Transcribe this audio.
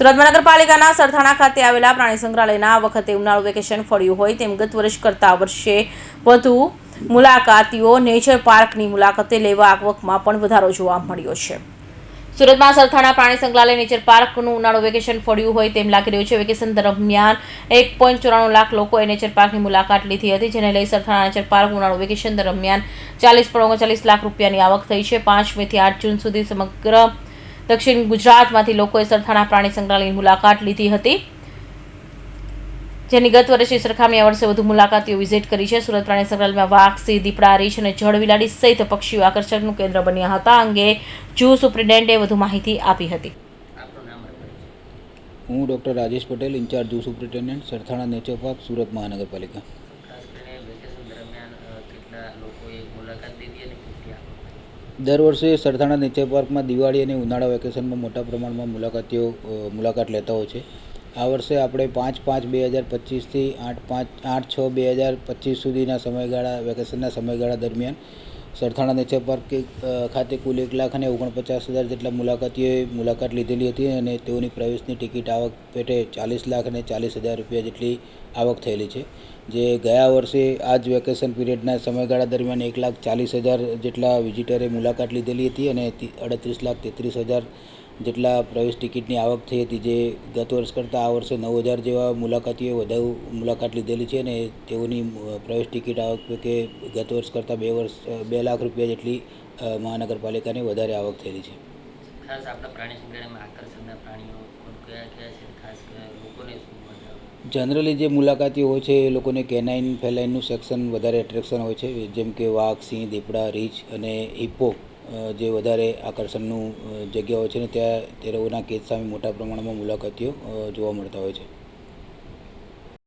સુરત મહાનગરપાલિકાના સરથાણા ખાતે આવેલા પ્રાણી સંગ્રહાલયના આ વખતે ઉનાળુ વેકેશન ફળ્યું હોય તેમ ગત વર્ષ કરતા વર્ષે વધુ મુલાકાતીઓ નેચર પાર્કની મુલાકાતે લેવા આવકમાં પણ વધારો જોવા મળ્યો છે. સુરતમાં સરથાણા પ્રાણી સંગ્રહાલય નેચર પાર્કનું ઉનાળુ વેકેશન ફળ્યું હોય તેમ લાગી રહ્યું છે. વેકેશન દરમિયાન એક પોઈન્ટ ચોરાણું લાખ લોકોએ નેચર પાર્કની મુલાકાત લીધી હતી, જેને લઈ સરથાણા નેચર પાર્ક ઉનાળુ વેકેશન દરમિયાન ચાલીસ પણ ઓગણચાલીસ લાખ રૂપિયાની આવક થઈ છે. પાંચ મેથી આઠ જૂન સુધી સમગ્ર દક્ષિણ ગુજરાતમાંથી લોકોએ સરથાણા પ્રાણી સંગ્રહાલયની મુલાકાત લીધી હતી. જેની ગત વર્ષે સરખામણી આ વર્ષે વધુ મુલાકાતીઓ વિઝિટ કરી છે. સુરત પ્રાણી સંગ્રહાલયમાં વાઘ સિંહ દીપડા રીછ અને જળવિલાડી સહિત પક્ષીઓ આકર્ષકનું કેન્દ્ર બન્યા હતા. અંગે જૂ સુપ્રિન્ટેન્ડન્ટે વધુ માહિતી આપી હતી. હું ડૉક્ટર રાજેશ પટેલ ઇન્ચાર્જ જૂ superintendent Sarthana nature park Surat મહાનગરપાલિકા. લોકોએ મુલાકાત લીધી અને દર વર્ષે સરથાણા નેચર પાર્કમાં દિવાળી અને ઉનાળા વેકેશનમાં મોટા પ્રમાણમાં મુલાકાતીઓ મુલાકાત લેતા હોય છે. આ વર્ષે આપણે પાંચ પાંચ બે હજાર પચીસથી આઠ પાંચ, આઠ છ બે હજાર પચીસ સુધીના સમયગાળા, વેકેશનના સમયગાળા દરમિયાન સરથાણા નેચર પાર્ક ખાતે કુલ એક લાખ અને ઓગણપચાસ હજાર જેટલા મુલાકાતીઓએ મુલાકાત લીધેલી હતી અને તેઓની પ્રવેશની ટિકિટ આવક પેટે ચાલીસ લાખ અને ચાલીસ હજાર રૂપિયા જેટલી આવક થયેલી છે. જે ગયા વર્ષે આ જ વેકેશન પીરિયડના સમયગાળા દરમિયાન એક લાખ ચાલીસ હજાર જેટલા વિઝિટરે મુલાકાત લીધેલી હતી અને અડત્રીસ લાખ તેત્રીસ હજાર જેટલા પ્રવેશ ટિકિટની આવક થઈ હતી જે ગત વર્ષ કરતાં આ વર્ષે નવ હજાર જેવા મુલાકાતીઓએ વધુ મુલાકાત લીધેલી છે અને તેઓની પ્રવેશ ટિકિટ આવક કે ગત વર્ષ કરતાં બે વર્ષ બે લાખ રૂપિયા જેટલી મહાનગરપાલિકાની વધારે આવક થયેલી છે. ખાસ આપણા પ્રાણી સંગ્રહાલયમાં આકર્ષણના પ્રાણીઓ કયા કયા છે? ખાસ લોકોને જનરલી જે મુલાકાતીઓ હોય છે એ લોકોને કેનાઇન ફેલાઇનનું સેક્શન વધારે એટ્રેક્શન હોય છે જેમ કે વાઘ સિંહ દીપડા રીંછ અને હિપ્પો. જે વધારે આકર્ષણનું જગ્યાઓ છે ને, ત્યાં તે લોકોના કેસ સામે મોટા પ્રમાણમાં મુલાકાતીઓ જોવા મળતા હોય છે.